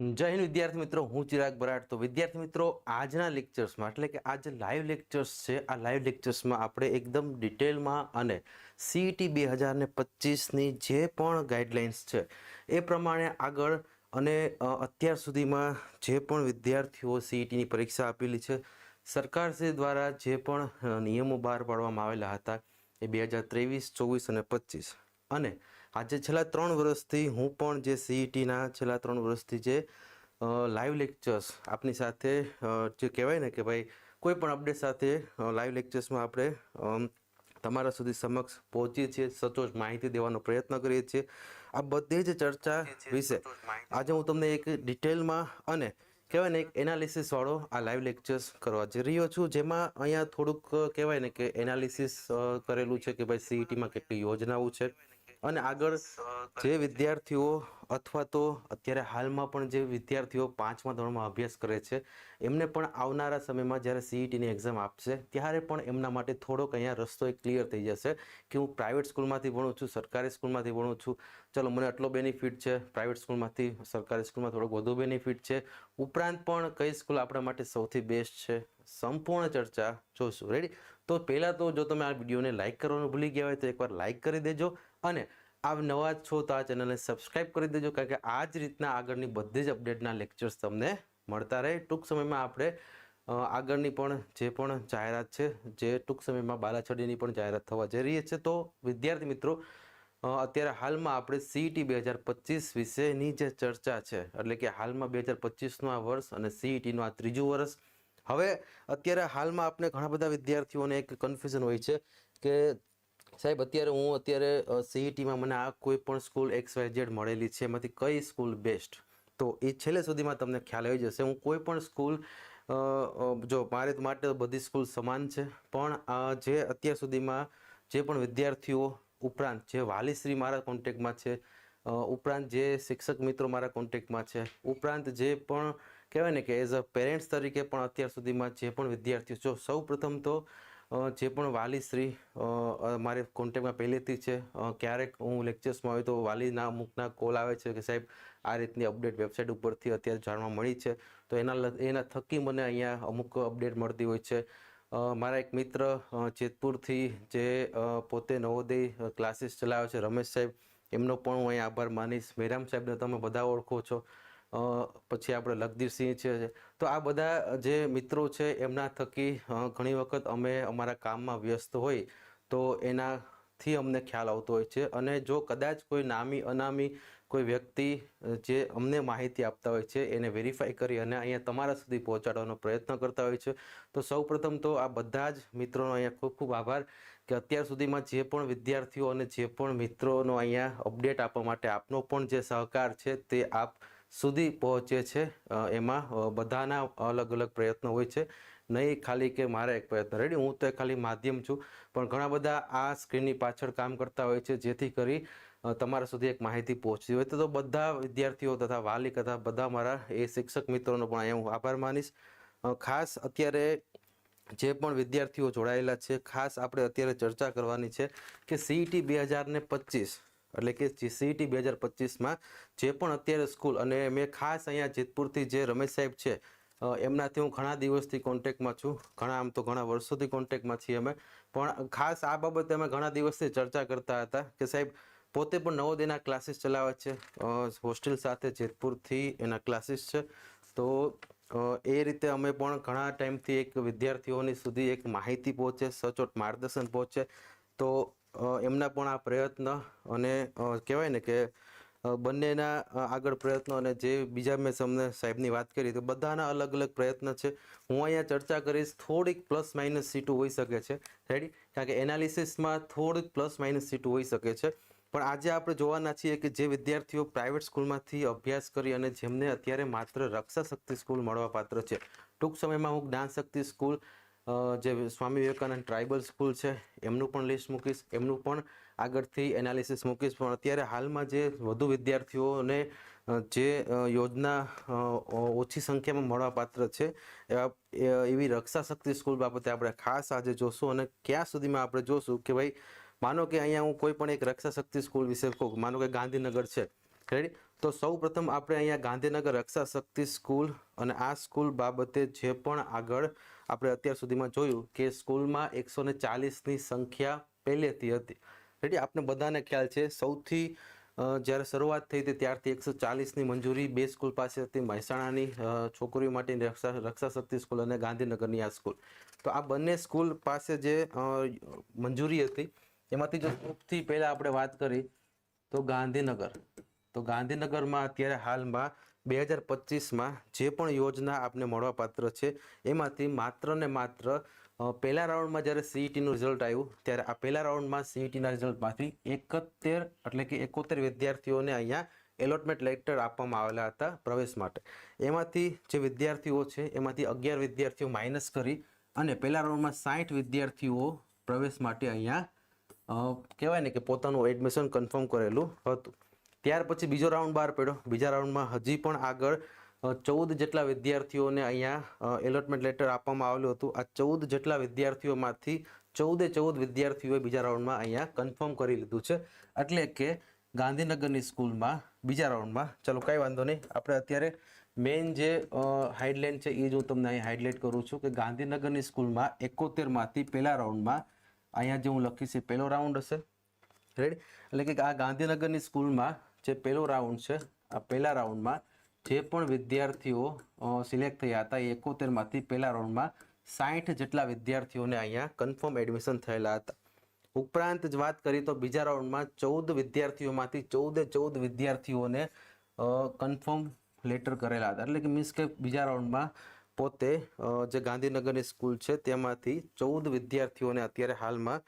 જય હિન્દ વિદ્યાર્થી મિત્રો, હું ચિરાગ બરાટ તો વિદ્યાર્થી મિત્રો, આજના લેક્ચર્સમાં એટલે કે આ જે લાઈવ લેક્ચર્સ છે, આ લાઈવ લેક્ચર્સમાં આપણે એકદમ ડિટેલમાં અને સીઈટી બે હજાર ને પચીસની જે પણ ગાઈડલાઇન્સ છે, એ પ્રમાણે આગળ અને અત્યાર સુધીમાં જે પણ વિદ્યાર્થીઓ સીઈટીની પરીક્ષા આપેલી છે, સરકારશ્રી દ્વારા જે પણ નિયમો બહાર પાડવામાં આવેલા હતા, એ બે હજાર ત્રેવીસ, ચોવીસ અને પચીસ. અને આજે છેલ્લા ત્રણ વર્ષથી હું પણ જે સીઈટીના છેલ્લા ત્રણ વર્ષથી જે લાઈવ લેક્ચર્સ આપની સાથે જે કહેવાય ને કે ભાઈ કોઈ પણ અપડેટ સાથે લાઈવ લેક્ચર્સમાં આપણે તમારા સુધી સમક્ષ પહોંચીએ છીએ સચોટ માહિતી દેવાનો પ્રયત્ન કરીએ છીએ. આ બધી જ ચર્ચા વિશે આજે હું તમને એક ડિટેલમાં અને કહેવાય ને એક એનાલિસિસવાળો આ લાઈવ લેક્ચર્સ કરવા જઈ રહ્યો છું જેમાં અહીંયા થોડુંક કહેવાય ને કે એનાલિસિસ કરેલું છે કે ભાઈ સીઈટીમાં કેટલી યોજનાઓ છે. અને આગળ જે વિદ્યાર્થીઓ અથવા તો અત્યારે હાલમાં પણ જે વિદ્યાર્થીઓ પાંચમા ધોરણમાં અભ્યાસ કરે છે, એમને પણ આવનારા સમયમાં જ્યારે સીઈટીની એક્ઝામ આપશે, ત્યારે પણ એમના માટે થોડોક અહીંયા રસ્તો એ ક્લિયર થઈ જશે કે હું પ્રાઇવેટ સ્કૂલમાંથી ભણું છું, સરકારી સ્કૂલમાંથી ભણું છું. ચલો, મને આટલો બેનિફિટ છે પ્રાઇવેટ સ્કૂલમાંથી સરકારી સ્કૂલમાં થોડોક વધુ બેનિફિટ છે. ઉપરાંત પણ કઈ સ્કૂલ આપણા માટે સૌથી બેસ્ટ છે? સંપૂર્ણ ચર્ચા જોશું. રેડી તો પહેલાં તો જો તમે આ વિડીયોને લાઇક કરવાનું ભૂલી ગયા હોય તો એકવાર લાઇક કરી દેજો. અને આ નવા છો તો આ ચેનલને સબસ્ક્રાઈબ કરી દેજો, કારણ કે આ જ રીતના આગળની બધી જ અપડેટના લેક્ચર્સ તમને મળતા રહે. ટૂંક સમયમાં આપણે આગળની પણ જે પણ જાહેરાત છે, જે ટૂંક સમયમાં બાલાછડીની પણ જાહેરાત થવા જઈ રહી છે, તો વિદ્યાર્થી મિત્રો અત્યારે હાલમાં આપણે સીઈટી બે હજાર પચીસ વિશેની જે ચર્ચા છે, એટલે કે હાલમાં બે હજાર પચીસનું આ વર્ષ અને સીઈટીનું આ ત્રીજું વર્ષ. હવે અત્યારે હાલમાં આપણે ઘણા બધા વિદ્યાર્થીઓને એક કન્ફ્યુઝન હોય છે કે સાહેબ, અત્યારે હું અત્યારે સીઈટીમાં મને આ કોઈ પણ સ્કૂલ એક્સ વાય ઝેડ મળેલી છે, એમાંથી કઈ સ્કૂલ બેસ્ટ? તો એ છેલ્લે સુધીમાં તમને ખ્યાલ આવી જશે, હું કોઈ પણ સ્કૂલ જો મારે માટે બધી સ્કૂલ સમાન છે, પણ જે અત્યાર સુધીમાં જે પણ વિદ્યાર્થીઓ ઉપરાંત જે વાલીશ્રી મારા કોન્ટેક્ટમાં છે ઉપરાંત જે શિક્ષક મિત્રો મારા કોન્ટેક્ટમાં છે, ઉપરાંત જે પણ કહેવાય ને કે એઝ અ પેરેન્ટ્સ તરીકે પણ અત્યાર સુધીમાં જે પણ વિદ્યાર્થીઓ જો સૌ પ્રથમ તો જે પણ વાલીશ્રી શ્રી મારે કોન્ટેક્ટમાં પહેલેથી છે. ક્યારેક હું લેક્ચર્સમાં હોય તો વાલીના અમુકના કોલ આવે છે કે સાહેબ, આ રીતની અપડેટ વેબસાઇટ ઉપરથી અત્યારે જાણવા મળી છે. તો એના એના થકી મને અહીંયા અમુક અપડેટ મળતી હોય છે. મારા એક મિત્ર જેતપુરથી જે પોતે નવોદય ક્લાસીસ ચલાવે છે, રમેશ સાહેબ, એમનો પણ હું અહીંયા આભાર માનીશ. મેરામ સાહેબને તમે બધા ઓળખો છો. પછી આપણે લખદીપસિંહ છે તો આ બધા જે મિત્રો છે, એમના થકી ઘણી વખત અમે અમારા કામમાં વ્યસ્ત હોય તો એનાથી અમને ખ્યાલ આવતો હોય છે. અને જો કદાચ કોઈ નામી, અનામી કોઈ વ્યક્તિ જે અમને માહિતી આપતા હોય છે, એને વેરીફાઈ કરી અને અહીંયા તમારા સુધી પહોંચાડવાનો પ્રયત્ન કરતા હોય છે, તો સૌપ્રથમ તો આ બધા જ મિત્રોનો અહીંયા ખૂબ ખૂબ આભાર કે અત્યાર સુધીમાં જે પણ વિદ્યાર્થીઓ અને જે પણ મિત્રોનો અહીંયા અપડેટ આપવા માટે આપનો પણ જે સહકાર છે તે આપ સુધી પહોંચે છે. એમાં બધાના અલગ અલગ પ્રયત્નો હોય છે. નહીં ખાલી કે મારા એક પ્રયત્ન. રેડી હું તો ખાલી માધ્યમ છું. પણ ઘણા બધા આ સ્ક્રીનની પાછળ કામ કરતા હોય છે, જેથી કરી તમારા સુધી એક માહિતી પહોંચતી હોય. તો બધા વિદ્યાર્થીઓ તથા વાલી તથા બધા મારા એ શિક્ષક મિત્રોનો પણ અહીંયા હું આભાર માનીશ. ખાસ અત્યારે જે પણ વિદ્યાર્થીઓ જોડાયેલા છે, ખાસ આપણે અત્યારે ચર્ચા કરવાની છે કે સીઈટી બે હજાર ને પચીસ એટલે કે સીઈટી બે હજાર પચીસમાં જે પણ અત્યારે સ્કૂલ અને મેં ખાસ અહીંયા જેતપુરથી જે રમેશ સાહેબ છે એમનાથી હું ઘણા દિવસથી કોન્ટેક્ટમાં છું. ઘણા, આમ તો ઘણા વર્ષોથી કોન્ટેક્ટમાં છીએ અમે. પણ ખાસ આ બાબતે અમે ઘણા દિવસથી ચર્ચા કરતા હતા કે સાહેબ, પોતે પણ નવોદયના ક્લાસીસ ચલાવે છે. હોસ્ટેલ સાથે જેતપુરથી એના ક્લાસીસ છે. તો એ રીતે અમે પણ ઘણા ટાઈમથી એક વિદ્યાર્થીઓની સુધી એક માહિતી પહોંચે, સચોટ માર્ગદર્શન પહોંચે. તો એમના પણ આ પ્રયત્ન અને કહેવાય ને કે બંનેના આગળ પ્રયત્નો અને જે બીજા મેં તમને સાહેબની વાત કરી, તો બધાના અલગ અલગ પ્રયત્ન છે. હું અહીંયા ચર્ચા કરીશ, થોડીક પ્લસ માઇનસ સીટો હોઈ શકે છે. રેડી કારણ કે એનાલિસિસમાં થોડીક પ્લસ માઇનસ સીટો હોઈ શકે છે. પણ આજે આપણે જોવાના છીએ કે જે વિદ્યાર્થીઓ પ્રાઇવેટ સ્કૂલમાંથી અભ્યાસ કરી અને જેમને અત્યારે માત્ર રક્ષા શક્તિ સ્કૂલ મળવાપાત્ર છે. ટૂંક સમયમાં હું જ્ઞાન શક્તિ સ્કૂલ જે સ્વામી વિવેકાનંદ ટ્રાઇબલ સ્કૂલ છે, એમનું પણ લિસ્ટ મૂકીશ. એમનું પણ આગળથી એનાલિસિસ મૂકીશ. પણ અત્યારે હાલમાં જે વધુ વિદ્યાર્થીઓને જે યોજના ઓછી સંખ્યામાં મળવાપાત્ર છે, એવા એવી રક્ષા શક્તિ સ્કૂલ બાબતે આપણે ખાસ આજે જોશું અને ક્યાં સુધીમાં આપણે જોશું કે ભાઈ, માનો કે અહીંયા હું કોઈ પણ એક રક્ષા શક્તિ સ્કૂલ વિશે કહું, માનો કે ગાંધીનગર છે. રેડી તો સૌ પ્રથમ આપણે અહીંયા ગાંધીનગર રક્ષા શક્તિ સ્કૂલ અને આ સ્કૂલ બાબતે જે પણ આગળ આપણે અત્યાર સુધીમાં જોયું કે સ્કૂલમાં એકસો ને ચાલીસની સંખ્યા પહેલેથી હતી. રેડી? આપણે બધાને ખ્યાલ છે, સૌથી જ્યારે શરૂઆત થઈ હતી ત્યારથી એકસો ચાલીસની મંજૂરી, બે સ્કૂલ પાસે હતી મહેસાણાની છોકરીઓ માટેની રક્ષા રક્ષા શક્તિ સ્કૂલ અને ગાંધીનગરની આ સ્કૂલ. તો આ બંને સ્કૂલ પાસે જે મંજૂરી હતી, એમાંથી જો સૌથી પહેલાં આપણે વાત કરી તો ગાંધીનગર. તો ગાંધીનગરમાં અત્યારે હાલમાં બે હજાર પચીસમાં જે પણ યોજના આપને મળવાપાત્ર છે, એમાંથી માત્ર ને માત્ર પહેલા રાઉન્ડમાં જ્યારે સીઈટીનું રિઝલ્ટ આવ્યું, ત્યારે આ પહેલા રાઉન્ડમાં સીઈટીના રિઝલ્ટમાંથી એકોતેર એટલે કે એકોતેર વિદ્યાર્થીઓને અહીંયા એલોટમેન્ટ લેટર આપવામાં આવેલા હતા પ્રવેશ માટે. એમાંથી જે વિદ્યાર્થીઓ છે, એમાંથી અગિયાર વિદ્યાર્થીઓ માઇનસ કરી અને પહેલા રાઉન્ડમાં સાઠ વિદ્યાર્થીઓ પ્રવેશ માટે અહીંયા કહેવાય ને કે પોતાનું એડમિશન કન્ફર્મ કરેલું હતું. ત્યાર પછી બીજો રાઉન્ડ બહાર પડ્યો. બીજા રાઉન્ડમાં હજી પણ આગળ ચૌદ જેટલા વિદ્યાર્થીઓને અહીંયા એલોટમેન્ટ લેટર આપવામાં આવેલું હતું. આ ચૌદ જેટલા વિદ્યાર્થીઓમાંથી ચૌદે ચૌદ વિદ્યાર્થીઓએ બીજા રાઉન્ડમાં અહીંયા કન્ફર્મ કરી લીધું છે. એટલે કે ગાંધીનગરની સ્કૂલમાં બીજા રાઉન્ડમાં ચલો, કાંઈ વાંધો નહીં. આપણે અત્યારે મેઇન જે હાઇડલાઇન છે, એ જ હું તમને અહીં હાઇડલાઇટ કરું છું કે ગાંધીનગરની સ્કૂલમાં એકોતેરમાંથી પહેલા રાઉન્ડમાં અહીંયા જે હું લખીશ એ પહેલો રાઉન્ડ હશે. રેડી એટલે કે આ ગાંધીનગરની સ્કૂલમાં જે પહેલો રાઉન્ડ છે, આ પહેલા રાઉન્ડમાં જે પણ વિદ્યાર્થીઓ સિલેક્ટ થયા હતા એકોતેરમાંથી પહેલા રાઉન્ડમાં સાઠ જેટલા વિદ્યાર્થીઓને અહીંયા કન્ફર્મ એડમિશન થયેલા હતા. ઉપરાંત જ વાત કરીએ તો બીજા રાઉન્ડમાં ચૌદ વિદ્યાર્થીઓમાંથી ચૌદે ચૌદ વિદ્યાર્થીઓને કન્ફર્મ લેટર કરેલા હતા. એટલે કે મીન્સ કે બીજા રાઉન્ડમાં પોતે જે ગાંધીનગરની સ્કૂલ છે, તેમાંથી ચૌદ વિદ્યાર્થીઓને અત્યારે હાલમાં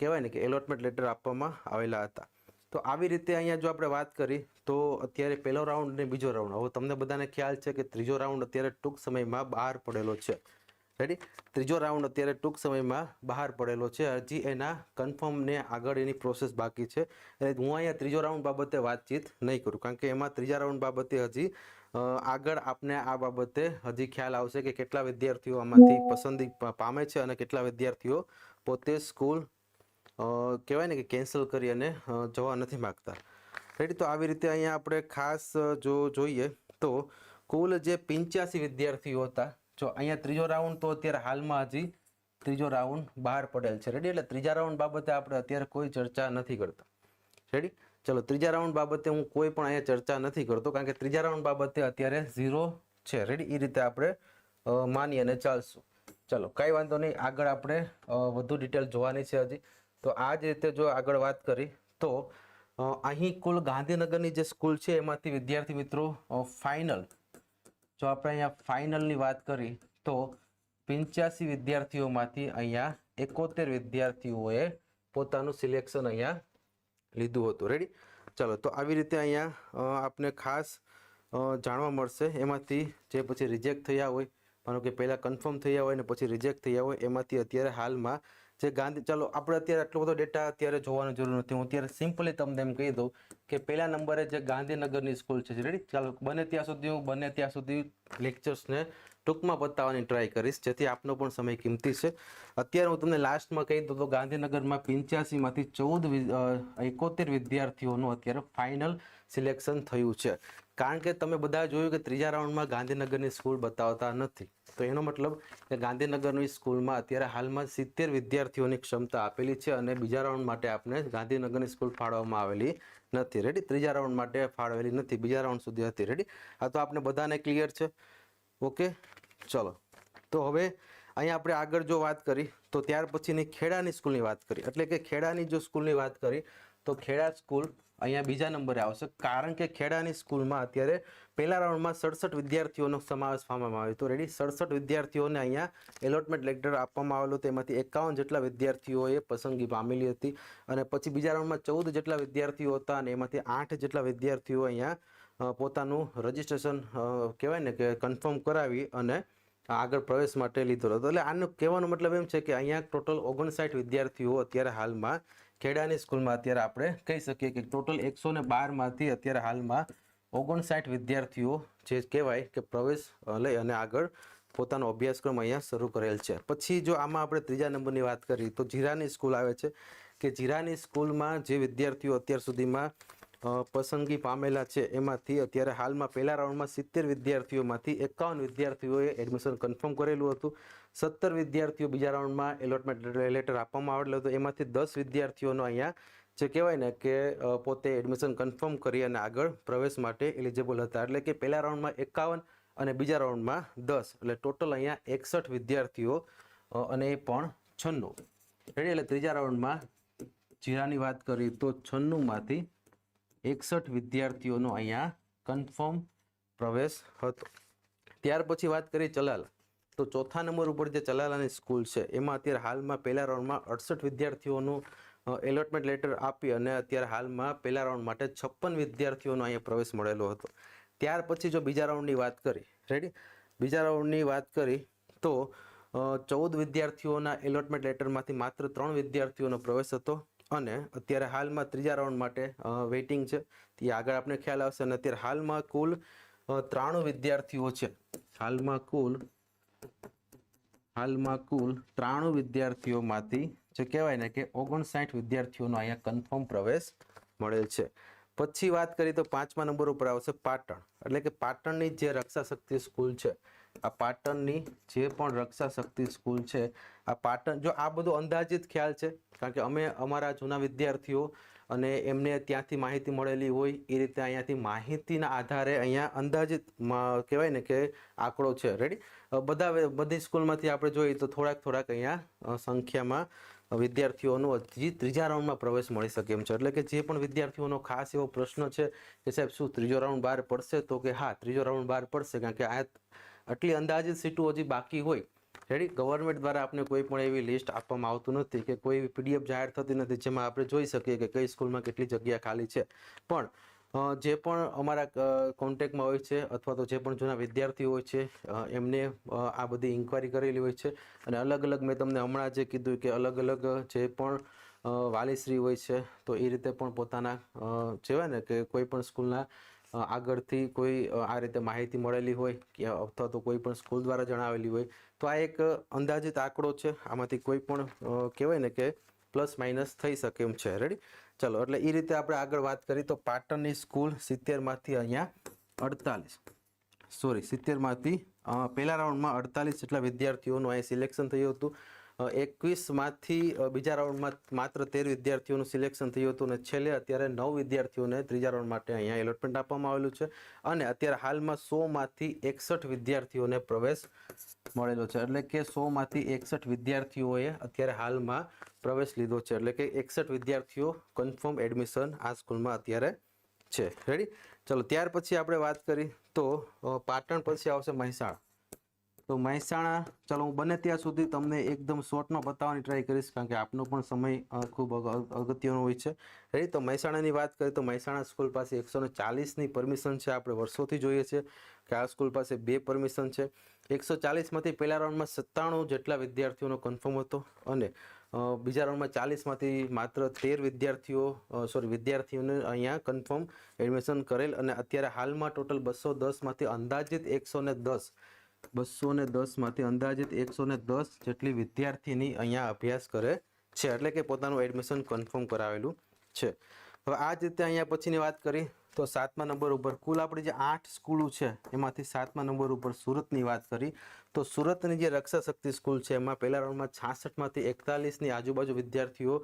કહેવાય ને કે એલોટમેન્ટ લેટર આપવામાં આવેલા હતા. તો આવી રીતે અહીંયા જો આપણે વાત કરી તો અત્યારે પહેલો રાઉન્ડ અને બીજો રાઉન્ડ હવે તમને બધાને ખ્યાલ છે કે ત્રીજો રાઉન્ડ અત્યારે ટૂંક સમયમાં બહાર પડેલો છે. રેડી ત્રીજો રાઉન્ડ અત્યારે ટૂંક સમયમાં બહાર પડેલો છે. હજી એના કન્ફર્મને આગળ એની પ્રોસેસ બાકી છે. એટલે હું અહીંયા ત્રીજો રાઉન્ડ બાબતે વાતચીત નહીં કરું કારણ કે એમાં ત્રીજા રાઉન્ડ બાબતે હજી આગળ આપને આ બાબતે હજી ખ્યાલ આવશે કે કેટલા વિદ્યાર્થીઓ આમાંથી પસંદગી પામે છે અને કેટલા વિદ્યાર્થીઓ પોતે સ્કૂલ કહેવાય ને કે કેન્સલ કરી અને જવા નથી માગતા. રેડી? તો આવી રીતે અહીંયા આપણે ખાસ જો જોઈએ તો કુલ જે પંચ્યાસી વિદ્યાર્થીઓ હતા, જો અહીંયા ત્રીજો રાઉન્ડ તો અત્યારે હાલમાં હજી ત્રીજો રાઉન્ડ બહાર પડેલ છે. રેડી? એટલે ત્રીજા રાઉન્ડ બાબતે આપણે અત્યારે કોઈ ચર્ચા નથી કરતા. રેડી? ચલો, ત્રીજા રાઉન્ડ બાબતે હું કોઈ પણ અહીંયા ચર્ચા નથી કરતો, કારણ કે ત્રીજા રાઉન્ડ બાબતે અત્યારે ઝીરો છે. રેડી? એ રીતે આપણે માની અને ચાલશું. ચલો, કાંઈ વાંધો નહીં. આગળ આપણે વધુ ડિટેલ જોવાની છે હજી. તો આ જ રીતે જો આગળ વાત કરી, તો અહીં કુલ ગાંધીનગરની જે સ્કૂલ છે, એમાંથી વિદ્યાર્થી મિત્રો ફાઇનલ જો આપણે અહીંયા ફાઇનલની વાત કરી, તો પંચ્યાસી વિદ્યાર્થીઓમાંથી અહીંયા એકોતેર વિદ્યાર્થીઓએ પોતાનું સિલેક્શન અહીંયા લીધું હતું. રેડી ચલો, તો આવી રીતે અહીંયા આપને ખાસ જાણવા મળશે. એમાંથી જે પછી રિજેક્ટ થયા હોય, માનો કે પહેલાં કન્ફર્મ થયા હોય ને પછી રિજેક્ટ થયા હોય, એમાંથી અત્યારે હાલમાં જે ગાંધી, ચાલો, આપણે અત્યારે આટલો બધો ડેટા અત્યારે જોવાની જરૂર નથી. હું અત્યારે સિમ્પલી તમને એમ કહી દઉં કે પહેલા નંબરે જે ગાંધીનગરની સ્કૂલ છે રેડી ચાલો, બને ત્યાં સુધી હું, બને ત્યાં સુધી લેક્ચર્સને ટૂંકમાં બતાવવાની ટ્રાય કરીશ, જેથી આપનો પણ સમય કિંમતી છે. અત્યારે હું તમને લાસ્ટમાં કહી દઉં તો ગાંધીનગરમાં પંચ્યાસીમાંથી ચૌદ એકોતેર વિદ્યાર્થીઓનું અત્યારે ફાઇનલ સિલેક્શન થયું છે. કારણ કે તમે બધા જોયું કે ત્રીજા રાઉન્ડમાં ગાંધીનગરની સ્કૂલ બતાવતા નથી. તો એનો મતલબ કે ગાંધીનગરની સ્કૂલમાં અત્યારે હાલમાં સિત્તેર વિદ્યાર્થીઓની ક્ષમતા આપેલી છે અને બીજા રાઉન્ડ માટે આપણે ગાંધીનગરની સ્કૂલ ફાળવવામાં આવેલી નથી. રેડી ત્રીજા રાઉન્ડ માટે ફાળવેલી નથી. બીજા રાઉન્ડ સુધી હતી. રેડી આ તો આપણે બધાને ક્લિયર છે. ઓકે ચલો. તો હવે અહીંયા આપણે આગળ જો વાત કરી, તો ત્યાર પછીની ખેડાની સ્કૂલની વાત કરી. એટલે કે ખેડાની જો સ્કૂલની વાત કરી, તો ખેડા સ્કૂલ અહીંયા બીજા નંબરે આવશે. કારણ કે ખેડાની સ્કૂલમાં અત્યારે પહેલા રાઉન્ડમાં સડસઠ વિદ્યાર્થીઓનો સમાવેશ કરવામાં આવ્યો હતો. રેડી, સડસઠ વિદ્યાર્થીઓને અહીંયા એલોટમેન્ટ લેટર આપવામાં આવેલું. તેમાંથી એકાવન જેટલા વિદ્યાર્થીઓએ પસંદગી પામેલી હતી અને પછી બીજા રાઉન્ડમાં ચૌદ જેટલા વિદ્યાર્થીઓ હતા અને એમાંથી આઠ જેટલા વિદ્યાર્થીઓ અહીંયા પોતાનું રજિસ્ટ્રેશન કહેવાય ને કે કન્ફર્મ કરાવી અને આગળ પ્રવેશ માટે લીધો હતો. એટલે આનો કહેવાનો મતલબ એમ છે કે અહીંયા ટોટલ ઓગણસાઠ વિદ્યાર્થીઓ અત્યારે હાલમાં ખેડાની સ્કૂલમાં અત્યારે આપણે કહી શકીએ કે ટોટલ એકસો ને બારમાંથી અત્યારે હાલમાં ઓગણસાઠ વિદ્યાર્થીઓ જે કહેવાય કે પ્રવેશ લઈ અને આગળ પોતાનો અભ્યાસક્રમ અહીંયા શરૂ કરેલ છે. પછી જો આમાં આપણે ત્રીજા નંબરની વાત કરીએ તો જીરાની સ્કૂલ આવે છે કે જીરાની સ્કૂલમાં જે વિદ્યાર્થીઓ અત્યાર સુધીમાં પસંદગી પામેલા છે. એમાંથી અત્યારે હાલમાં પહેલા રાઉન્ડમાં સિત્તેર વિદ્યાર્થીઓમાંથી એકાવન વિદ્યાર્થીઓએ એડમિશન કન્ફર્મ કરેલું હતું. સત્તર વિદ્યાર્થીઓ બીજા રાઉન્ડમાં એલોટમેન્ટ લેટર આપવામાં આવેલું હતું. એમાંથી દસ વિદ્યાર્થીઓનો અહીંયા જે કહેવાય ને કે પોતે એડમિશન કન્ફર્મ કરી અને આગળ પ્રવેશ માટે એલિજિબલ હતા. એટલે કે પહેલા રાઉન્ડમાં એકાવન અને બીજા રાઉન્ડમાં દસ. એટલે ટોટલ અહીંયા એકસઠ વિદ્યાર્થીઓ અને એ પણ છન્નું. એટલે ત્રીજા રાઉન્ડમાં જીરાની વાત કરીએ તો છન્નુંમાંથી એકસઠ વિદ્યાર્થીઓનો અહીંયા કન્ફર્મ પ્રવેશ હતો. ત્યાર પછી વાત કરીએ ચલાલ. તો ચોથા નંબર ઉપર જે ચલાલાની સ્કૂલ છે, એમાં અત્યારે હાલમાં પહેલા રાઉન્ડમાં અડસઠ વિદ્યાર્થીઓનું એલોટમેન્ટ લેટર આપી અને અત્યારે હાલમાં પહેલા રાઉન્ડ માટે છપ્પન વિદ્યાર્થીઓનો અહીંયા પ્રવેશ મળેલો હતો. ત્યાર પછી જો બીજા રાઉન્ડની વાત કરી રેડી બીજા રાઉન્ડની વાત કરી તો ચૌદ વિદ્યાર્થીઓના એલોટમેન્ટ લેટરમાંથી માત્ર ત્રણ વિદ્યાર્થીઓનો પ્રવેશ હતો. અને અત્યારે હાલમાં ત્રીજા રાઉન્ડ માટે વેઇટિંગ છે. તે આગળ આપણે ખ્યાલ આવશે અને અત્યારે હાલમાં કુલ ત્રાણું વિદ્યાર્થીઓ છે. હાલમાં કુલ હાલમાં કુલ ત્રાણું વિદ્યાર્થીઓમાંથી, જે કહેવાય ને કે ઓગણસાઠ વિદ્યાર્થીઓનો અહીંયા કન્ફર્મ પ્રવેશ મળેલ છે. પછી વાત કરીએ તો પાંચમા નંબર ઉપર આવશે પાટણ. એટલે કે પાટણની જે રક્ષા શક્તિ સ્કૂલ છે આ પાટણની જે પણ રક્ષા શક્તિ સ્કૂલ છે, આ પાટણ, જો આ બધો અંદાજિત ખ્યાલ છે, કારણ કે અમે અમારા જૂના વિદ્યાર્થીઓ અને એમને ત્યાંથી માહિતી મળેલી હોય, એ રીતે અહીંયાથી માહિતીના આધારે અહીંયા અંદાજિત કહેવાય ને કે આંકડો છે. રેડી બધા બધી સ્કૂલમાંથી આપણે જોઈએ તો થોડાક થોડાક અહીંયા સંખ્યામાં વિદ્યાર્થીઓનો હજી ત્રીજા રાઉન્ડમાં પ્રવેશ મળી શકે એમ છે. એટલે કે જે પણ વિદ્યાર્થીઓનો ખાસ એવો પ્રશ્ન છે કે સાહેબ, શું ત્રીજો રાઉન્ડ બહાર પડશે? તો કે હા, ત્રીજો રાઉન્ડ બહાર પડશે, કારણ કે આ આટલી અંદાજિત સીટો હજી બાકી હોય. રેડી? ગવર્મેન્ટ દ્વારા આપણે કોઈ પણ એવી લિસ્ટ આપવામાં આવતું નથી કે કોઈ પીડીએફ જાહેર થતી નથી જેમાં આપણે જોઈ શકીએ કે કઈ સ્કૂલમાં કેટલી જગ્યા ખાલી છે. પણ જે પણ અમારા કોન્ટેક્ટમાં હોય છે અથવા તો જે પણ જૂના વિદ્યાર્થીઓ હોય છે એમને આ બધી ઇન્ક્વાયરી કરેલી હોય છે. અને અલગ અલગ મેં તમને હમણાં જે કીધું કે અલગ અલગ જે પણ વાલીશ્રી હોય છે તો એ રીતે પણ પોતાના જેવાય ને કે કોઈ પણ સ્કૂલના આગળથી કોઈ આ રીતે માહિતી મળેલી હોય કે અથવા તો કોઈ પણ સ્કૂલ દ્વારા જણાવેલી હોય, તો આ એક અંદાજિત આંકડો છે. આમાંથી કોઈ પણ કહેવાય ને કે પ્લસ માઇનસ થઈ શકે એમ છે. રેડી ચલો, એટલે એ રીતે આપણે આગળ વાત કરીએ તો પાટણની સ્કૂલ સિત્તેરમાંથી અહીંયા અડતાલીસ. સોરી સિત્તેરમાંથી પહેલા રાઉન્ડમાં અડતાલીસ જેટલા વિદ્યાર્થીઓનું અહીં સિલેક્શન થયું હતું. એકવીસમાંથી બીજા રાઉન્ડમાં માત્ર તેર વિદ્યાર્થીઓનું સિલેક્શન થયું હતું અને છેલ્લે અત્યારે નવ વિદ્યાર્થીઓને ત્રીજા રાઉન્ડ માટે અહીંયા એલોટમેન્ટ આપવામાં આવેલું છે. અને અત્યારે હાલમાં સોમાંથી એકસઠ વિદ્યાર્થીઓને પ્રવેશ મળેલો છે. એટલે કે સોમાંથી એકસઠ વિદ્યાર્થીઓએ અત્યારે હાલમાં પ્રવેશ લીધો છે. એટલે કે એકસઠ વિદ્યાર્થીઓ કન્ફર્મ એડમિશન આ સ્કૂલમાં અત્યારે છે. રેડી ચલો, ત્યાર પછી આપણે વાત કરી તો પાટણ પછી આવશે મહેસાણા. તો મહેસાણા, ચાલો હું બને ત્યાં સુધી તમને એકદમ શોર્ટમાં બતાવવાની ટ્રાય કરીશ, કારણ કે આપનો પણ સમય ખૂબ અગ- અગત્યનો હોય છે. રેડી તો મહેસાણાની વાત કરીએ તો મહેસાણા સ્કૂલ પાસે એકસો ને ચાલીસની પરમિશન છે, આપણે વર્ષોથી જોઈએ છે કે આ સ્કૂલ પાસે બે પરમિશન છે. એકસો ચાલીસમાંથી પહેલા રાઉન્ડમાં સત્તાણું જેટલા વિદ્યાર્થીઓનો કન્ફર્મ હતો અને બીજા રાઉન્ડમાં ચાલીસમાંથી માત્ર તેર વિદ્યાર્થીઓ સોરી વિદ્યાર્થીઓને અહીંયા કન્ફર્મ એડમિશન કરેલ અને અત્યારે હાલમાં ટોટલ બસો દસમાંથી અંદાજિત એકસો ને દસ બસો ને દસમાંથી અંદાજિત એકસો ને દસ જેટલી વિદ્યાર્થીની અહીંયા અભ્યાસ કરે છે. એટલે કે પોતાનું એડમિશન કન્ફર્મ કરાવેલું છે. હવે આ જ રીતે અહીંયા પછીની વાત કરી, તો સાતમા નંબર ઉપર કુલ આપણી જે આઠ સ્કૂલો છે, એમાંથી સાતમા નંબર ઉપર સુરતની વાત કરી, તો સુરતની જે રક્ષા શક્તિ સ્કૂલ છે, એમાં પહેલા રાઉન્ડમાં છાસઠમાંથી એકતાલીસની આજુબાજુ વિદ્યાર્થીઓ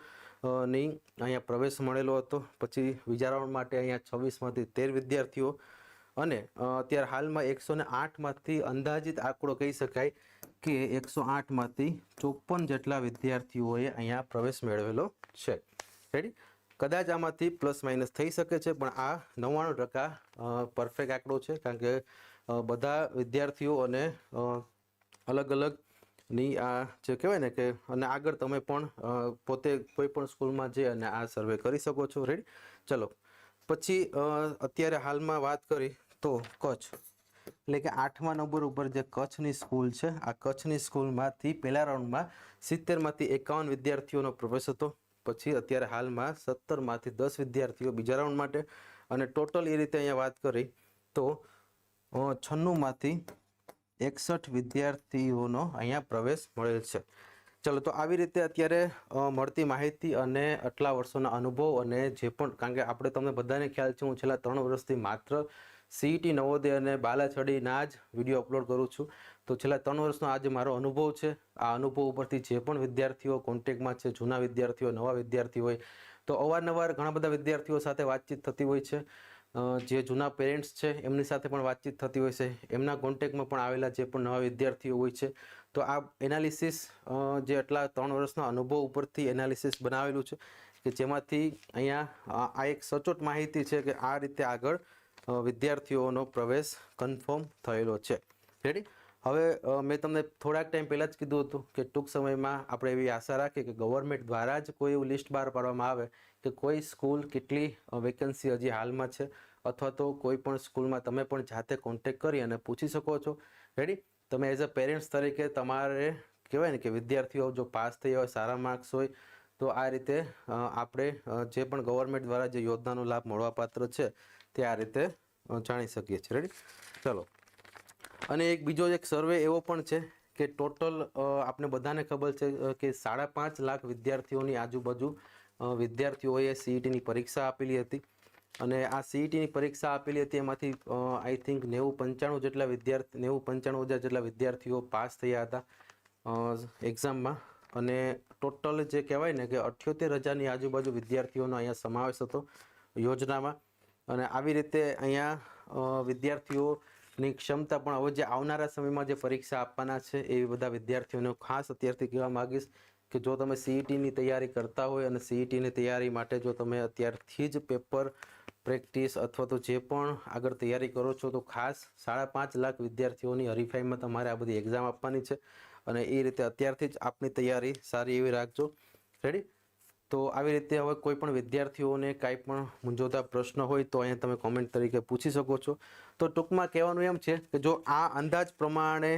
ની અહીંયા પ્રવેશ મળેલો હતો. પછી બીજા રાઉન્ડ માટે અહીંયા છવ્વીસમાંથી તેર વિદ્યાર્થીઓ અને અત્યારે હાલમાં એકસો ને આઠમાંથી અંદાજિત આંકડો કહી શકાય કે એકસો આઠમાંથી ચોપન જેટલા વિદ્યાર્થીઓએ અહીંયા પ્રવેશ મેળવેલો છે. રેડી કદાચ આમાંથી પ્લસ માઇનસ થઈ શકે છે, પણ આ નવ્વાણું ટકા પરફેક્ટ આંકડો છે, કારણ કે બધા વિદ્યાર્થીઓ અને અલગ અલગની આ જે કહેવાય ને કે, અને આગળ તમે પણ પોતે કોઈ પણ સ્કૂલમાં જઈ અને આ સર્વે કરી શકો છો. રેડી ચલો પછી અત્યારે હાલમાં વાત કરી તો કચ્છ. એટલે કે આઠમા નંબર ઉપર જે કચ્છની સ્કૂલ છે, આ કચ્છની સ્કૂલમાંથી પહેલા રાઉન્ડમાં સિત્તેરમાંથી એકાવન વિદ્યાર્થીઓનો પ્રવેશ હતો. પછી અત્યારે હાલમાં સત્તરમાંથી દસ વિદ્યાર્થીઓ બીજા રાઉન્ડ માટે. અને ટોટલ એ રીતે અહીંયા વાત કરી તો છન્નુંમાંથી એકસઠ વિદ્યાર્થીઓનો અહીંયા પ્રવેશ મળેલ છે. ચલો, તો આવી રીતે અત્યારે મળતી માહિતી અને આટલા વર્ષોના અનુભવ અને જે પણ, કારણ કે આપણે તમને બધાને ખ્યાલ છે, હું છેલ્લા ત્રણ વર્ષથી માત્ર સીઈટી નવોદય અને બાલાછડીના જ વીડિયો અપલોડ કરું છું. તો છેલ્લા ત્રણ વર્ષનો આજે મારો અનુભવ છે, આ અનુભવ ઉપરથી જે પણ વિદ્યાર્થીઓ કોન્ટેક્ટમાં છે, જૂના વિદ્યાર્થીઓ, નવા વિદ્યાર્થીઓ હોય, તો અવારનવાર ઘણા બધા વિદ્યાર્થીઓ સાથે વાતચીત થતી હોય છે. જે જૂના પેરેન્ટ્સ છે, એમની સાથે પણ વાતચીત થતી હોય છે. એમના કોન્ટેક્ટમાં પણ આવેલા જે પણ નવા વિદ્યાર્થીઓ હોય છે તો આ એનાલિસિસ જે આટલા ત્રણ વર્ષના અનુભવ ઉપરથી એનાલિસિસ બનાવેલું છે કે જેમાંથી અહીંયા આ એક સચોટ માહિતી છે કે આ રીતે આગળ વિદ્યાર્થીઓનો પ્રવેશ કન્ફર્મ થયેલો છે. રેડી હવે મેં તમને થોડાક ટાઈમ પહેલાં જ કીધું હતું કે ટૂંક સમયમાં આપણે એવી આશા રાખીએ કે ગવર્મેન્ટ દ્વારા જ કોઈ એવું લિસ્ટ બહાર પાડવામાં આવે કે કોઈ સ્કૂલ કેટલી વેકેન્સી હજી હાલમાં છે અથવા તો કોઈ પણ સ્કૂલમાં તમે પણ જાતે કોન્ટેક કરી અને પૂછી શકો છો. રેડી તમે એઝ અ પેરેન્ટ્સ તરીકે તમારે કહેવાય ને કે વિદ્યાર્થીઓ જો પાસ થઈ હોય, સારા માર્ક્સ હોય, તો આ રીતે આપણે જે પણ ગવર્મેન્ટ દ્વારા જે યોજનાનો લાભ મળવાપાત્ર છે, તે આ રીતે જાણી શકીએ છીએ. રેડી ચલો. અને એક બીજો એક સર્વે એવો પણ છે કે ટોટલ આપણે બધાને ખબર છે કે સાડા પાંચ લાખ વિદ્યાર્થીઓની આજુબાજુ વિદ્યાર્થીઓએ સીઈટીની પરીક્ષા આપેલી હતી. અને આ સીઈટીની પરીક્ષા આપેલી હતી, એમાંથી આઈ થિંક નેવું પંચાણું જેટલા વિદ્યાર્થી, નેવું પંચાણું હજાર જેટલા વિદ્યાર્થીઓ પાસ થયા હતા એક્ઝામમાં. અને ટોટલ જે કહેવાય ને કે અઠ્યોતેર હજારની આજુબાજુ વિદ્યાર્થીઓનો અહીંયા સમાવેશ હતો યોજનામાં. અને આવી રીતે અહીંયા વિદ્યાર્થીઓની ક્ષમતા પણ હવે જે આવનારા સમયમાં જે પરીક્ષા આપવાના છે, એવી બધા વિદ્યાર્થીઓને ખાસ અત્યારથી કહેવા માગીશ કે જો તમે સીઈટીની તૈયારી કરતા હોય અને સીઈટીની તૈયારી માટે જો તમે અત્યારથી જ પેપર પ્રેક્ટિસ અથવા તો જે પણ આગળ તૈયારી કરો છો, તો ખાસ સાડા પાંચ લાખ વિદ્યાર્થીઓની હરીફાઈમાં તમારે આ બધી એક્ઝામ આપવાની છે અને એ રીતે અત્યારથી જ આપની તૈયારી સારી એવી રાખજો. રેડી તો આવી રીતે હવે કોઈ પણ વિદ્યાર્થીઓને કાંઈ પણ મૂંઝવતા પ્રશ્ન હોય તો અહીંયા તમે કોમેન્ટ તરીકે પૂછી શકો છો. તો ટૂંકમાં કહેવાનું એમ છે કે જો આ અંદાજ પ્રમાણે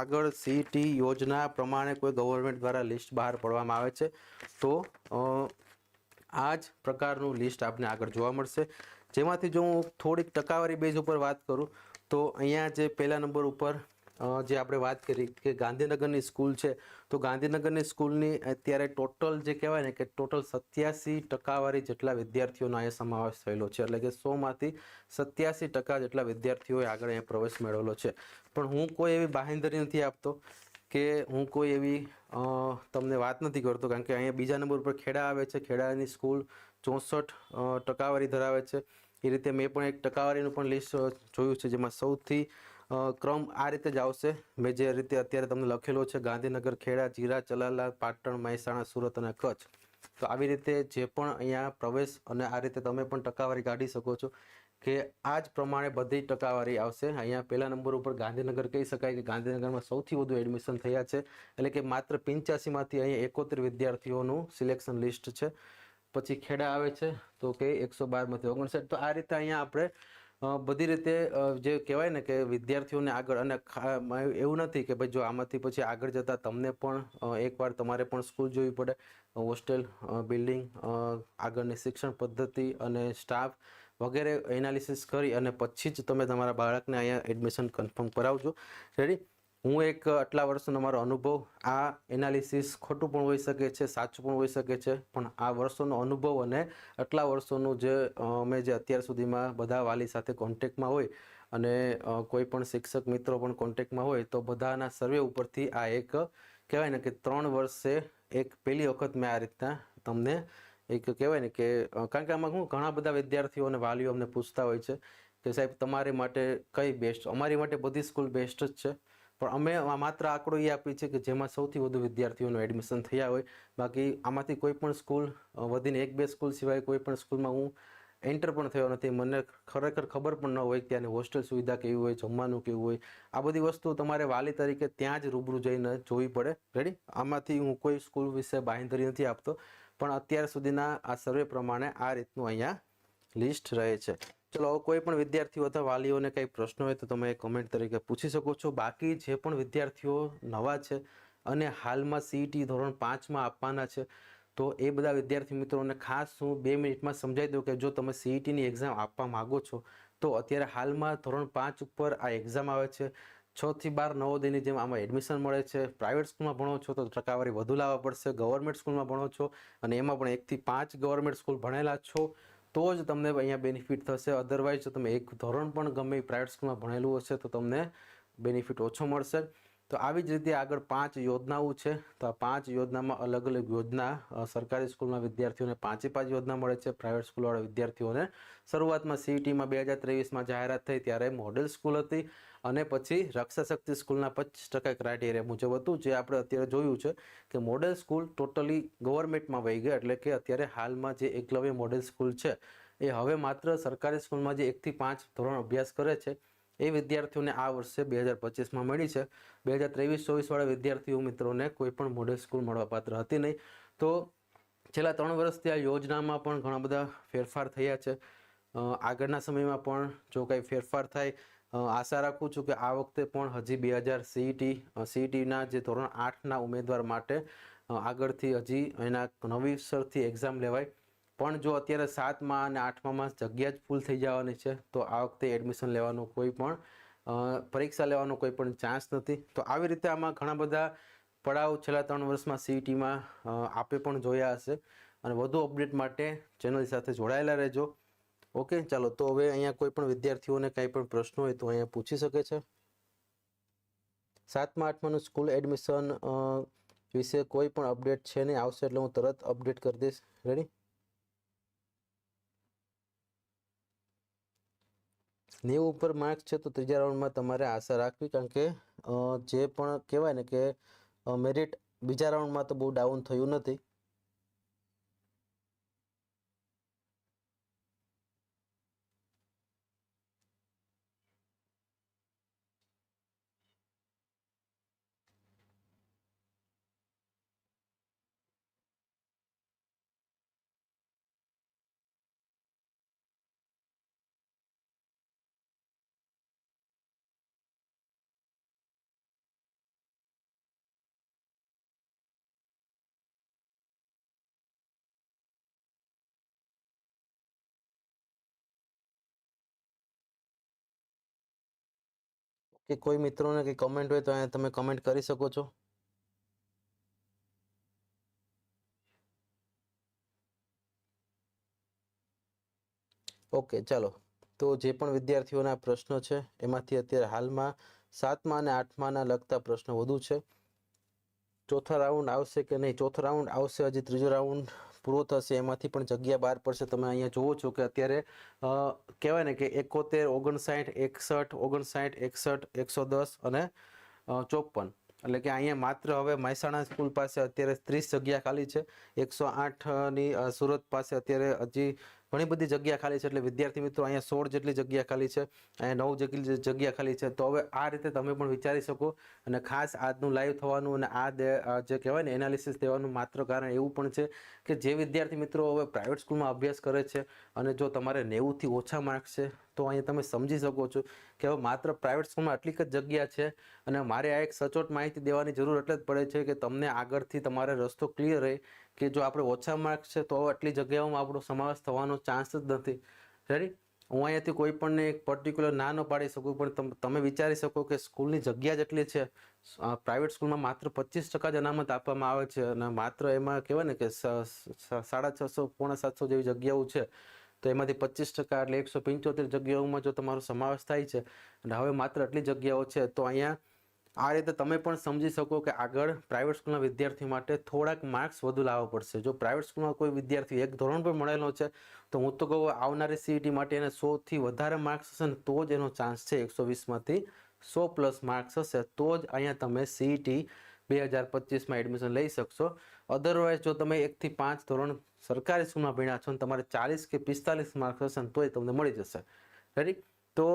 આગળ સીટી યોજના પ્રમાણે કોઈ ગવર્મેન્ટ દ્વારા લિસ્ટ બહાર પાડવામાં આવે છે, તો આ જ પ્રકારનું લિસ્ટ આપને આગળ જોવા મળશે. જેમાંથી જો હું થોડીક ટકાવારી બેઝ ઉપર વાત કરું, તો અહીંયા જે પહેલા નંબર ઉપર જે આપણે વાત કરી કે ગાંધીનગરની સ્કૂલ છે, તો ગાંધીનગરની સ્કૂલની અત્યારે ટોટલ જે કહેવાય ને કે ટોટલ સત્યાસી ટકાવારી જેટલા વિદ્યાર્થીઓનો અહીંયા સમાવેશ થયેલો છે. એટલે કે સોમાંથી સત્યાસી ટકા જેટલા વિદ્યાર્થીઓએ આગળ અહીંયા પ્રવેશ મેળવેલો છે. પણ હું કોઈ એવી બાહેંધરી નથી આપતો કે હું કોઈ એવી તમને વાત નથી કરતો, કારણ કે અહીંયા બીજા નંબર ઉપર ખેડા આવે છે. ખેડાની સ્કૂલ ચોસઠ ટકાવારી ધરાવે છે. એ રીતે મેં પણ એક ટકાવારીનું પણ લિસ્ટ જોયું છે, જેમાં સૌથી ક્રમ આ રીતે જ આવશે. મેં જે રીતે અત્યારે તમને લખેલો છે, ગાંધીનગર, ખેડા, જીરા ચલાલા પાટણ, મહેસાણા, સુરત અને કચ્છ. તો આવી રીતે જે પણ અહીંયા પ્રવેશ અને આ રીતે તમે પણ ટકાવારી કાઢી શકો છો. કે આ જ પ્રમાણે બધી ટકાવારી આવશે. અહીંયા પહેલા નંબર ઉપર ગાંધીનગર કહી શકાય કે ગાંધીનગરમાં સૌથી વધુ એડમિશન થયા છે. એટલે કે માત્ર પિંચ્યાસીમાંથી અહીંયા એકોતેર વિદ્યાર્થીઓનું સિલેક્શન લિસ્ટ છે. પછી ખેડા આવે છે તો કે એકસો બારમાંથી ઓગણસાઠ. તો આ રીતે અહીંયા આપણે બધી રીતે જે કહેવાય ને કે વિદ્યાર્થીઓને આગળ અને એવું નથી કે ભાઈ જો આમાંથી પછી આગળ જતાં તમને પણ એકવાર તમારે પણ સ્કૂલ જોવી પડે. હોસ્ટેલ બિલ્ડિંગ આગળની શિક્ષણ પદ્ધતિ અને સ્ટાફ વગેરે એનાલિસિસ કરી અને પછી જ તમે તમારા બાળકને અહીંયા એડમિશન કન્ફર્મ કરાવજો. રેડી હું એક આટલા વર્ષનો મારો અનુભવ, આ એનાલિસિસ ખોટું પણ હોઈ શકે છે, સાચું પણ હોઈ શકે છે, પણ આ વર્ષોનો અનુભવ અને આટલા વર્ષોનું જે અમે જે અત્યાર સુધીમાં બધા વાલી સાથે કોન્ટેક્ટમાં હોય અને કોઈ પણ શિક્ષક મિત્રો પણ કોન્ટેક્ટમાં હોય, તો બધાના સર્વે ઉપરથી આ એક કહેવાય ને કે ત્રણ વર્ષે એક પહેલી વખત મેં આ રીતના તમને એક કહેવાય ને કે કારણ કે આમાં હું ઘણા બધા વિદ્યાર્થીઓ અને વાલીઓ અમને પૂછતા હોય છે કે સાહેબ, તમારી માટે કઈ બેસ્ટ અમારી માટે બધી સ્કૂલ બેસ્ટ જ છે. પણ અમે માત્ર આંકડો એ આપી છે કે જેમાં સૌથી વધુ વિદ્યાર્થીઓનું એડમિશન થયા હોય. બાકી આમાંથી કોઈ પણ સ્કૂલ વધીને એક બે સ્કૂલ સિવાય કોઈ પણ સ્કૂલમાં હું એન્ટર પણ થયો નથી. મને ખરેખર ખબર પણ ન હોય કે ત્યાંની હોસ્ટેલ સુવિધા કેવી હોય, જમવાનું કેવું હોય. આ બધી વસ્તુ તમારે વાલી તરીકે ત્યાં જ રૂબરૂ જઈને જોવી પડે. રેડી આમાંથી હું કોઈ સ્કૂલ વિશે બાંહેધરી નથી આપતો. પણ અત્યાર સુધીના આ સર્વે પ્રમાણે આ રીતનું અહીંયા લિસ્ટ રહે છે. ચલો કોઈ પણ વિદ્યાર્થીઓ અથવા વાલીઓને કંઈ પ્રશ્ન હોય તો તમે કોમેન્ટ તરીકે પૂછી શકો છો. બાકી જે પણ વિદ્યાર્થીઓ નવા છે અને હાલમાં સીઈટી ધોરણ પાંચમાં આપવાના છે, તો એ બધા વિદ્યાર્થી મિત્રોને ખાસ હું બે મિનિટમાં સમજાવી દઉં કે જો તમે સીઈટીની એક્ઝામ આપવા માગો છો, તો અત્યારે હાલમાં ધોરણ પાંચ ઉપર આ એક્ઝામ આવે છે. છ થી બાર નવોદયની જેમ આમાં એડમિશન મળે છે. પ્રાઇવેટ સ્કૂલમાં ભણો છો તો ટકાવારી વધુ લાવવા પડશે. ગવર્મેન્ટ સ્કૂલમાં ભણો છો અને એમાં પણ એકથી પાંચ ગવર્મેન્ટ સ્કૂલ ભણેલા છો તો જ તમને અહીંયા બેનિફિટ થશે. અધરવાઇઝ જો તમે એક ધોરણ પણ ગમે પ્રાઇવેટ સ્કૂલમાં ભણેલું હશે તો તમને બેનિફિટ ઓછો મળશે. તો આવી જ રીતે આગળ પાંચ યોજનાઓ છે. તો આ પાંચ યોજનામાં અલગ અલગ યોજના સરકારી સ્કૂલના વિદ્યાર્થીઓને પાંચે પાંચ યોજના મળે છે. પ્રાઇવેટ સ્કૂલવાળા વિદ્યાર્થીઓને શરૂઆતમાં સીઈટીમાં બે હજાર ત્રેવીસમાં જાહેરાત થઈ ત્યારે મોડેલ સ્કૂલ હતી. અને પછી રક્ષાશક્તિ સ્કૂલના પચીસ ટકા ક્રાઇટેરિયા મુજબ હતું. જે આપણે અત્યારે જોયું છે કે મોડેલ સ્કૂલ ટોટલી ગવર્મેન્ટમાં વહી ગઈ એટલે કે અત્યારે હાલમાં જે એકલવ્ય મોડેલ સ્કૂલ છે, એ હવે માત્ર સરકારી સ્કૂલમાં જે એકથી પાંચ ધોરણ અભ્યાસ કરે છે, એ વિદ્યાર્થીઓને આ વર્ષે બે હજાર પચીસમાં મળી છે. બે હજાર ત્રેવીસ ચોવીસવાળા વિદ્યાર્થીઓ મિત્રોને કોઈ પણ મોડેલ સ્કૂલ મળવાપાત્ર હતી નહીં. તો છેલ્લા ત્રણ વર્ષથી આ યોજનામાં પણ ઘણા બધા ફેરફાર થયા છે. આગળના સમયમાં પણ જો કાંઈ ફેરફાર થાય આશા રાખું છું કે આ વખતે પણ હજી બે હજાર સીઈટી સીઈટીના જે ધોરણ આઠના ઉમેદવાર માટે આગળથી હજી એના નવીસરથી એક્ઝામ લેવાય. પણ જો અત્યારે સાતમાં અને આઠમામાં જગ્યા જ ફૂલ થઈ જવાની છે, તો આ વખતે એડમિશન લેવાનો કોઈ પણ પરીક્ષા લેવાનો કોઈ પણ ચાન્સ નથી. તો આવી રીતે આમાં ઘણા બધા પડાવ છેલ્લા ત્રણ વર્ષમાં સીઈટીમાં આપે પણ જોયા હશે. અને વધુ અપડેટ માટે ચેનલ સાથે જોડાયેલા રહેજો. ઓકે, ચાલો. તો હવે અહીંયા કોઈ પણ વિદ્યાર્થીઓને કંઈ પણ પ્રશ્નો હોય તો અહીંયા પૂછી શકે છે. સાતમા, આઠમાનું સ્કૂલ એડમિશન વિશે કોઈ પણ અપડેટ છે નહીં, આવશે એટલે હું તરત અપડેટ કરી દઈશ. રેડી નેવું ઉપર માર્ક્સ છે તો ત્રીજા રાઉન્ડમાં તમારે આશા રાખવી, કારણ કે જે પણ કહેવાય ને કે મેરિટ બીજા રાઉન્ડમાં તો બહુ ડાઉન થયું નથી. કે કોઈ મિત્રોને કંઈ કમેન્ટ હોય તો અહીંયા તમે કમેન્ટ કરી શકો છો. ઓકે ચાલો. તો જે પણ વિદ્યાર્થીઓના પ્રશ્નો છે, એમાંથી અત્યારે હાલમાં સાતમા અને આઠમાના લગતા પ્રશ્નો વધુ છે. ચોથા રાઉન્ડ આવશે કે નહીં? ચોથો રાઉન્ડ આવશે, હજી ત્રીજો રાઉન્ડ પૂરો થશે, એમાંથી પણ જગ્યા બહાર પડશે. તમે અહીંયા જુઓ છો કે અત્યારે કહેવાય ને કે એકોતેર, ઓગણસાઠ, એકસઠ ઓગણસાઠ, એકસઠ એકસો દસ અને ચોપન. એટલે કે અહીંયા માત્ર હવે મહેસાણા સ્કૂલ પાસે અત્યારે ત્રીસ જગ્યા ખાલી છે. એકસો આઠની સુરત પાસે અત્યારે હજી ઘણી બધી જગ્યા ખાલી છે એટલે વિદ્યાર્થી મિત્રો અહીંયા સોળ જેટલી જગ્યા ખાલી છે, અહીંયા નવ જેટલી જગ્યા ખાલી છે. તો હવે આ રીતે તમે પણ વિચારી શકો અને ખાસ આજનું લાઈવ થવાનું અને આ જે કહેવાય ને એનાલિસિસ દેવાનું માત્ર કારણ એવું પણ છે કે જે વિદ્યાર્થી મિત્રો હવે પ્રાઇવેટ સ્કૂલમાં અભ્યાસ કરે છે અને જો તમારે નેવુંથી ઓછા માર્ક્સ છે, તો અહીંયા તમે સમજી શકો છો કે હવે માત્ર પ્રાઇવેટ સ્કૂલમાં આટલી જ જગ્યા છે અને મારે આ એક સચોટ માહિતી દેવાની જરૂર એટલે જ પડે છે કે તમને આગળથી તમારે રસ્તો ક્લિયર રહે કે જો આપણે ઓછા માર્ક્સ છે તો આટલી જગ્યાઓમાં આપણો સમાવેશ થવાનો ચાન્સ જ નથી. રેડી હું અહીંયાથી કોઈ પણને એક પર્ટિક્યુલર ના ન પાડી શકું, પણ તમ- વિચારી શકો કે સ્કૂલની જગ્યા જેટલી છે. પ્રાઇવેટ સ્કૂલમાં માત્ર પચીસ ટકા જ અનામત આપવામાં આવે છે અને માત્ર એમાં કહેવાય ને કે સાડા છસો, પોણા સાતસો જેવી જગ્યાઓ છે. તો એમાંથી પચીસ ટકા એટલે એકસો પંચોતેર જગ્યાઓમાં જો તમારો સમાવેશ થાય છે અને હવે માત્ર આટલી જગ્યાઓ છે, તો અહીંયા આ રીતે તમે પણ સમજી શકો કે આગળ પ્રાઇવેટ સ્કૂલના વિદ્યાર્થી માટે થોડાક માર્ક્સ વધુ લાવવા પડશે. જો પ્રાઇવેટ સ્કૂલમાં કોઈ વિદ્યાર્થી એક ધોરણ પર મળેલો છે, તો હું તો કહું આવનારી સીઈટી માટે એને સોથી વધારે માર્ક્સ હશે ને તો જ એનો ચાન્સ છે એકસો વીસમાંથી સો પ્લસ માર્ક્સ હશે. તો જ અહીંયા તમે સીઈટી બે હજાર પચીસમાં એડમિશન લઈ શકશો. અધરવાઇઝ જો તમે એકથી પાંચ ધોરણ સરકારી સ્કૂલમાં ભણ્યા છો ને તમારે ચાલીસ કે પિસ્તાલીસ માર્ક્સ હશે ને તોય તમને મળી જશે. રેડી તો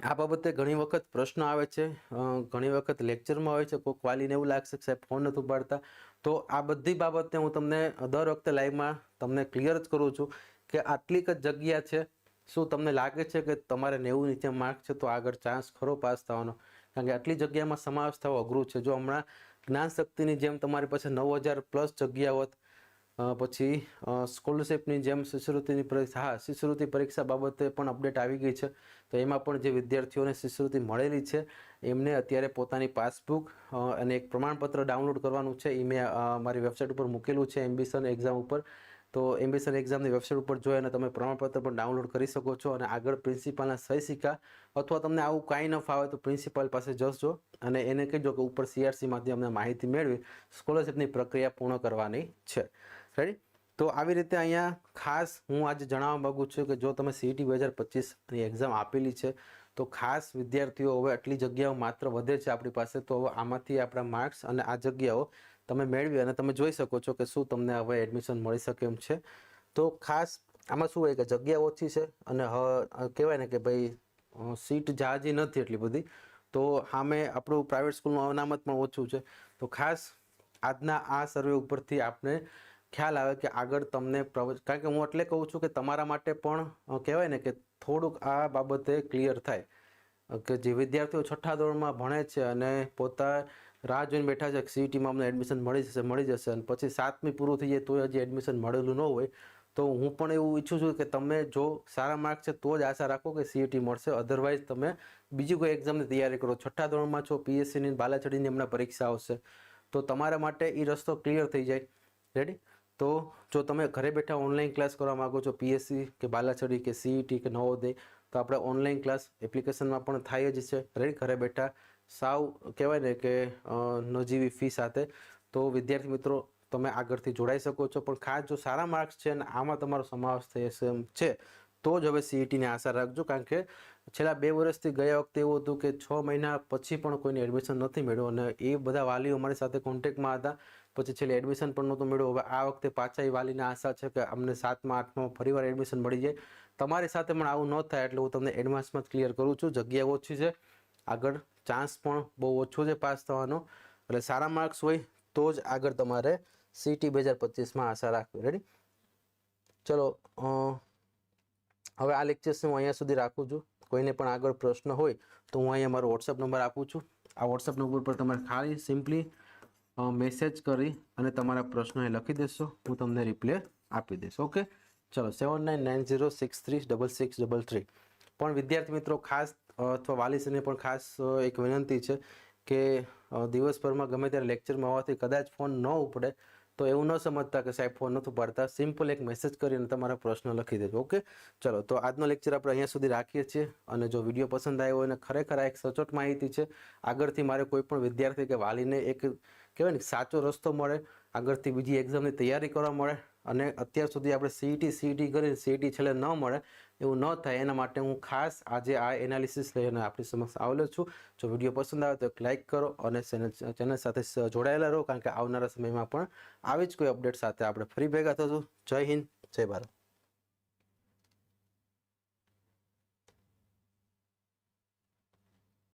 આ બાબતે ઘણી વખત પ્રશ્ન આવે છે. ઘણી વખત લેક્ચરમાં હોય છે. કોઈક વાલીને એવું લાગશે કે સાહેબ ફોન નથી ઉપાડતા. તો આ બધી બાબતને હું તમને દર વખતે લાઈવમાં તમને ક્લિયર જ કરું છું કે આટલીક જ જગ્યા છે. શું તમને લાગે છે કે તમારે નેવું નીચે માર્ક છે તો આગળ ચાન્સ ખરો પાસ થવાનો? કારણ કે આટલી જગ્યામાં સમાવેશ થવો અઘરું છે. જો હમણાં જ્ઞાન શક્તિની જેમ તમારી પાસે નવ હજાર પ્લસ જગ્યા હોત પછી સ્કોલરશિપની જેમ શિષ્યવૃત્તિની પરીક્ષા હા, શિષ્યવૃત્તિ પરીક્ષા બાબતે પણ અપડેટ આવી ગઈ છે. તો એમાં પણ જે વિદ્યાર્થીઓને શિષ્યવૃત્તિ મળેલી છે, એમને અત્યારે પોતાની પાસબુક અને એક પ્રમાણપત્ર ડાઉનલોડ કરવાનું છે. એ મેં મારી વેબસાઇટ ઉપર મૂકેલું છે એમ્બિશન એક્ઝામ ઉપર. તો એમ્બિશન એક્ઝામની વેબસાઇટ ઉપર જોઈ અને તમે પ્રમાણપત્ર પણ ડાઉનલોડ કરી શકો છો અને આગળ પ્રિન્સિપાલના સહી સિક્કા અથવા તમને આવું કાંઈ ન ફાવે તો પ્રિન્સિપાલ પાસે જશો અને એને કહેજો કે ઉપર સીઆરસીમાંથી અમને માહિતી મેળવી સ્કોલરશિપની પ્રક્રિયા પૂર્ણ કરવાની છે. રેડી તો આવી રીતે અહીંયા ખાસ હું આજે જણાવવા માગું છું કે જો તમે સીઈટી બે હજાર પચીસની એક્ઝામ આપેલી છે, તો ખાસ વિદ્યાર્થીઓ હવે આટલી જગ્યાઓ માત્ર વધે છે આપણી પાસે, તો હવે આમાંથી આપણા માર્ક્સ અને આ જગ્યાઓ તમે મેળવી અને તમે જોઈ શકો છો કે શું તમને હવે એડમિશન મળી શકે એમ છે. તો ખાસ આમાં શું હોય કે જગ્યા ઓછી છે અને કહેવાય ને કે ભાઈ સીટ જાજી નથી એટલી બધી. તો સામે આપણું પ્રાઇવેટ સ્કૂલનું અનામત પણ ઓછું છે. તો ખાસ આજના આ સર્વે ઉપરથી આપણે ખ્યાલ આવે કે આગળ તમને પ્રવ, કારણ કે હું એટલે કહું છું કે તમારા માટે પણ કહેવાય ને કે થોડુંક આ બાબતે ક્લિયર થાય. કે જે વિદ્યાર્થીઓ છઠ્ઠા ધોરણમાં ભણે છે અને પોતા રાહ જોઈને બેઠા છે સીઈટીમાં અમને એડમિશન મળી જશે મળી જશે અને પછી સાતમી પૂરું થઈ જાય તોય હજી એડમિશન મળેલું ન હોય, તો હું પણ એવું ઈચ્છું છું કે તમે જો સારા માર્ક છે તો જ આશા રાખો કે સીઈટી મળશે. અધરવાઇઝ તમે બીજી કોઈ એક્ઝામની તૈયારી કરો. છઠ્ઠા ધોરણમાં છો પીએસસીની બાલાચડીની હમણાં પરીક્ષા આવશે, તો તમારા માટે એ રસ્તો ક્લિયર થઈ જાય. રેડી તો જો તમે ઘરે બેઠા ઓનલાઈન ક્લાસ કરવા માંગો છો પીએસસી કે બાલાચડી કે સીઈટી કે નવોદય, તો આપણે ઓનલાઈન ક્લાસ એપ્લિકેશનમાં પણ થાય જ છે. રેડી ઘરે બેઠા. સાવ કહેવાય ને કે નજીવી ફી સાથે. તો વિદ્યાર્થી મિત્રો, તમે આગળથી જોડાઈ શકો છો. પણ ખાસ જો સારા માર્ક્સ છે અને આમાં તમારો સમાવેશ થશે છે, તો જ હવે સીઈટીની આશા રાખજો. કારણ કે છેલ્લા બે વર્ષથી ગયા વખતે એવું હતું કે છ મહિના પછી પણ કોઈને એડમિશન નથી મળ્યું. અને એ બધા વાલીઓ અમારી સાથે કોન્ટેક્ટમાં હતા. પછી છેલ્લે એડમિશન પણ નહોતું મળ્યું. હવે આ વખતે પાછા એ વાલીને આશા છે કે અમને સાતમાં, આઠમાં ફરીવાર એડમિશન મળી જાય. તમારી સાથે પણ આવું ન થાય એટલે હું તમને એડવાન્સમાં જ ક્લિયર કરું છું. જગ્યા ઓછી છે. આગળ ચાન્સ પણ બહુ ઓછો છે પાસ થવાનો. એટલે સારા માર્ક્સ હોય તો જ આગળ તમારે સીટી બે હજાર પચીસમાં આશા રાખવી. રેડી ચલો હવે આ લેક્ચર્સ હું અહીંયા સુધી રાખું છું. કોઈને પણ આગળ પ્રશ્ન હોય તો હું અહીંયા મારો વોટ્સઅપ નંબર આપું છું. આ વોટ્સઅપ નંબર પર તમારે ખાલી સિમ્પલી મેસેજ કરી અને તમારા પ્રશ્નો એ લખી દેશો. હું તમને રિપ્લે આપી દઈશ ઓકે ચલો seven nine nine zero six three double six double three પણ વિદ્યાર્થી મિત્રો, ખાસ અથવા વાલીશ્રીને પણ ખાસ એક વિનંતી છે કે દિવસભરમાં ગમે ત્યારે લેક્ચરમાં હોવાથી કદાચ ફોન ન ઉપડે તો એવું ન સમજતા કે સાહેબ ફોન નથી પાડતા. સિમ્પલ એક મેસેજ કરીને તમારા પ્રશ્ન લખી દેજો ઓકે ચલો, તો આજનો લેક્ચર આપણે અહીંયા સુધી રાખીએ છીએ અને જો વીડિયો પસંદ આવ્યો હોય અને ખરેખર આ એક સચોટ માહિતી છે, આગળથી મારે કોઈ પણ વિદ્યાર્થી કે વાલીને એક કહેવાય ને, સાચો રસ્તો મળે, આગળથી બીજી એક્ઝામની તૈયારી કરવા મળે અને અત્યાર સુધી આપણે સીઈટી સીઈટી કરીને સીઈટી છેલ્લે ન મળે એવું ન થાય એના માટે હું ખાસ આજે આ એનાલિસિસ લઈને આપણી સમક્ષ આવેલો છું. જો વીડિયો પસંદ આવે તો એક લાઇક કરો અને ચેનલ સાથે જોડાયેલા રહો કારણ કે આવનારા સમયમાં પણ આવી જ કોઈ અપડેટ સાથે આપણે ફરી ભેગા થશું. જય હિન્દ, જય ભારત.